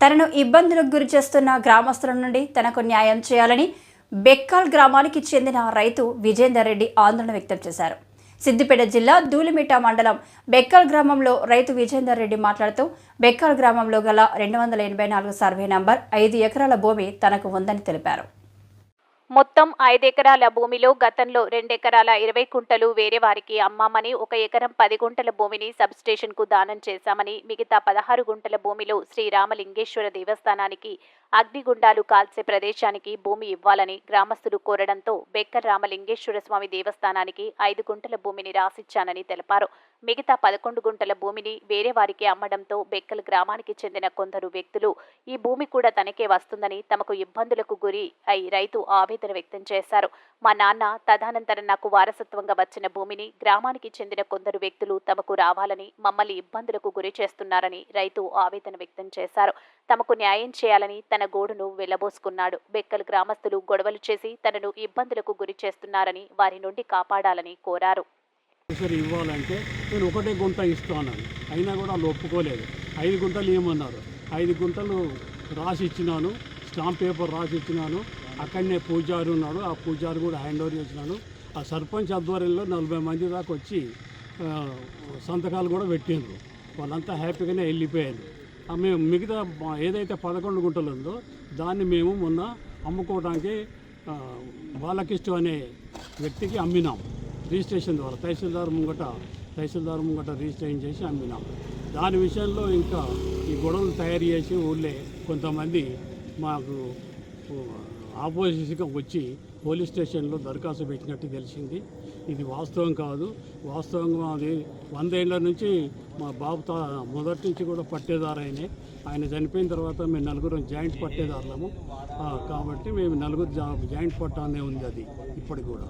తనను ఇబ్బందులకు గురి చేస్తున్న గ్రామస్తుల నుండి తనకు న్యాయం చేయాలని బెక్కాల్ గ్రామానికి చెందిన రైతు విజేందర్ రెడ్డి ఆందోళన వ్యక్తం చేశారు. సిద్దిపేట జిల్లా ధూళిమిట్ట మండలం బెక్కల్ గ్రామంలో రైతు విజేందర్ రెడ్డి మాట్లాడుతూ బెక్కల్ గ్రామంలో గల రెండు వందల ఎనభై నాలుగు సర్వే నంబర్ ఐదు ఎకరాల భూమి తనకు ఉందని తెలిపారు. మొత్తం ఐదెకరాల భూమిలో గతంలో రెండెకరాల ఇరవై కుంటలు వేరే వారికి అమ్మామని ఒక ఎకరం పది గుంటల భూమిని సబ్స్టేషన్కు దానం చేశామని మిగతా పదహారు గుంటల భూమిలో శ్రీరామలింగేశ్వర దేవస్థానానికి అగ్నిగుండాలు కాల్చే ప్రదేశానికి భూమి ఇవ్వాలని గ్రామస్తులు కోరడంతో బెక్కర్ రామలింగేశ్వర స్వామి దేవస్థానానికి ఐదు గుంటల భూమిని రాసిచ్చానని తెలిపారు. మిగతా పదకొండు గుంటల భూమిని వేరే వారికి అమ్మడంతో బెక్కల్ గ్రామానికి చెందిన కొందరు వ్యక్తులు ఈ భూమి కూడా తనకే వస్తుందని తమకు ఇబ్బందులకు గురి అయి రైతు ఆవేదన వ్యక్తం చేశారు. మా నాన్న తదనంతరం నాకు వారసత్వంగా వచ్చిన భూమిని గ్రామానికి చెందిన కొందరు వ్యక్తులు తమకు రావాలని మమ్మల్ని ఇబ్బందులకు గురి చేస్తున్నారని రైతు ఆవేదన వ్యక్తం చేశారు. తమకు న్యాయం చేయాలని తన గోడును వెళ్ళబోసుకున్నాడు బెక్కల్ గ్రామస్తులు గొడవలు చేసి తనను ఇబ్బందులకు గురి చేస్తున్నారని వారి నుండి కాపాడాలని కోరారు. ఇవ్వాలంటే నేను ఒకటే గుంట ఇస్తాను అయినా కూడా వాళ్ళు ఒప్పుకోలేదు. ఐదు గుంటలు ఏమన్నారు? ఐదు గుంటలు రాసి ఇచ్చినాను. స్టాంప్ పేపర్ రాసి ఇచ్చినాను. అక్కడనే పూజారి ఉన్నాడు. ఆ పూజారి కూడా హ్యాండ్ ఓవర్ చేసినాను. ఆ సర్పంచ్ ఆధ్వర్యంలో నలభై మంది దాకా వచ్చి సంతకాలు కూడా పెట్టిండ్రు. వాళ్ళంతా హ్యాపీగానే వెళ్ళిపోయారు. మేము మిగతా ఏదైతే పదకొండు గుంటలు ఉందో దాన్ని మేము మొన్న అమ్ముకోవడానికి ఆ, బాలకిష్టు అనే వ్యక్తికి అమ్మినాం. రిజిస్ట్రేషన్ ద్వారా తహసీల్దార్ ముంగట తహసీల్దార్ ముంగట రిజిస్ట్రేషన్ చేసి అమ్మినాం. దాని విషయంలో ఇంకా ఈ గొడవలు తయారు చేసి ఊళ్ళే కొంతమంది మాకు ఆపోజిషన్గా వచ్చి పోలీస్ స్టేషన్లో దరఖాస్తు పెట్టినట్టు తెలిసింది. ఇది వాస్తవం కాదు. వాస్తవంగా అది వంద ఏళ్ళ నుంచి మా బాబు తా మొదటి నుంచి కూడా పట్టేదారైనే ఆయన చనిపోయిన తర్వాత మేము నలుగురం జాయింట్ పట్టేదారులము. కాబట్టి మేము నలుగురు జాయింట్ పట్టానే ఉంది అది ఇప్పటికి కూడా.